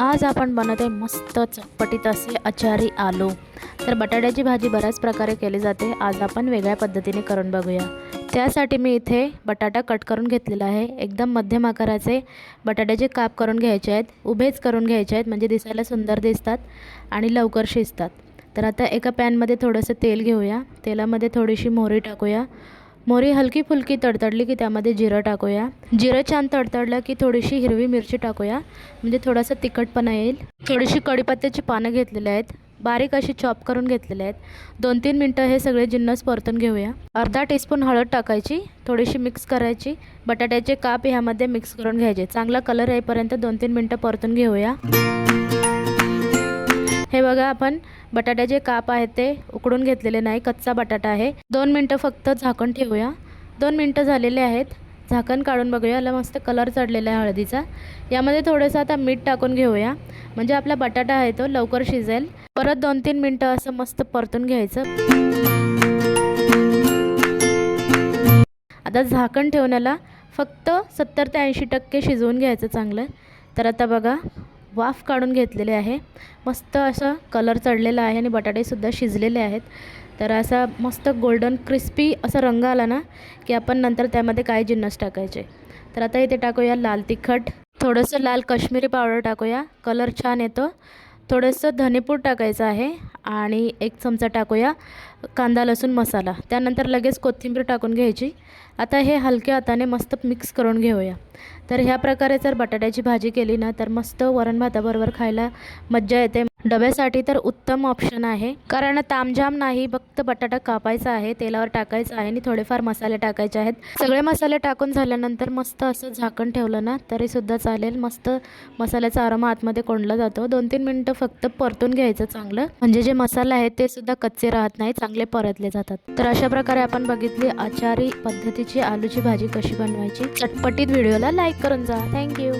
आज आपण बनवते मस्त चटपटीत असे अचारी आलू. तर बटाट्याची भाजी बऱ्याच प्रकारे केली जाते. आज आपण वेगळ्या पद्धतीने करून बघूया. त्यासाठी मी इथे बटाटा कट करून घेतलेला आहे. एकदम मध्यम आकाराचे बटाट्याचे काप करून घ्यायचे आहेत. उभेच करून घ्यायचे आहेत म्हणजे दिसायला सुंदर दिसतात आणि लवकर शिजतात. तर आता एका पॅनमध्ये थोडंसं तेल घेऊया. तेलामध्ये थोडीशी मोहरी टाकूया. मोहरी हलकी फुलकी तडतडली की त्यामध्ये जिरं टाकूया. जिरं छान तडतडलं की थोडीशी हिरवी मिरची टाकूया. म्हणजे थोडासा तिखटपणा येईल. थोडीशी कढीपत्त्याची पानं घेतलेली आहेत. बारीक अशी चॉप करून घेतलेले आहेत. दोन तीन मिनटं हे सगळे जिन्नस परतून घेऊया. अर्धा टीस्पून हळद टाकायची. थोडीशी मिक्स करायची. बटाट्याचे काप ह्यामध्ये मिक्स करून घ्यायचे. चांगला कलर येईपर्यंत दोन तीन मिनटं परतून घेऊया. हे बघा आपण बटाट्याचे काप आहेत ते उकडून घेतलेले नाही कच्चा बटाटा आहे. दोन मिनटं फक्त झाकण ठेवूया. दोन मिनटं झालेले आहेत. झाकण काढून बघूया. याला मस्त कलर चढलेला आहे हळदीचा. यामध्ये थोडंसं आता मीठ टाकून घेऊया. म्हणजे आपला बटाटा आहे तो लवकर शिजेल. परत दोन तीन मिनटं असं मस्त परतून घ्यायचं. आता झाकण ठेवण्याला फक्त सत्तर ते ऐंशी टक्के शिजवून घ्यायचं चांगलं. तर आता बघा वाफ काढून घेतलेले आहे. मस्त असं कलर चढलेला आहे आणि बटाटेसुद्धा शिजलेले आहेत. तर असा मस्त गोल्डन क्रिस्पी असा रंग आला ना की आपण नंतर त्यामध्ये काय जिन्नस टाकायचे. तर आता इथे टाकूया लाल तिखट. थोडंसं लाल काश्मीरी पावडर टाकूया. कलर छान येतो. थोडंसं धनेपूड टाकायचं आहे आणि एक चमचा टाकूया कांदा लसूण मसाला. त्यानंतर लगेच कोथिंबीर टाकून घ्यायची. आता हे हलक्या हाताने मस्त मिक्स करून घेऊया. तर ह्या प्रकारे जर बटाट्याची भाजी केली ना तर मस्त वरण भाताबरोबर खायला मज्जा येते. डब्यासाठी तर उत्तम ऑप्शन आहे. कारण तामझाम नाही फक्त बटाटा कापायचा आहे तेलावर टाकायचं आहे आणि थोडेफार मसाले टाकायचे आहेत. सगळे मसाले टाकून झाल्यानंतर मस्त असं झाकण ठेवलं ना तरीसुद्धा चालेल. मस्त मसाल्याचा आराम आतमध्ये कोंडला जातो. दोन तीन मिनटं फक्त परतून घ्यायचं चांगलं. म्हणजे जे मसाले आहेत ते सुद्धा कच्चे राहत नाही चांगले परतले जातात. तर अशा प्रकारे आपण बघितली आचारी पद्धतीची आलूची भाजी कशी बनवायची. चटपटीत व्हिडिओला लाईक करून जा. थँक्यू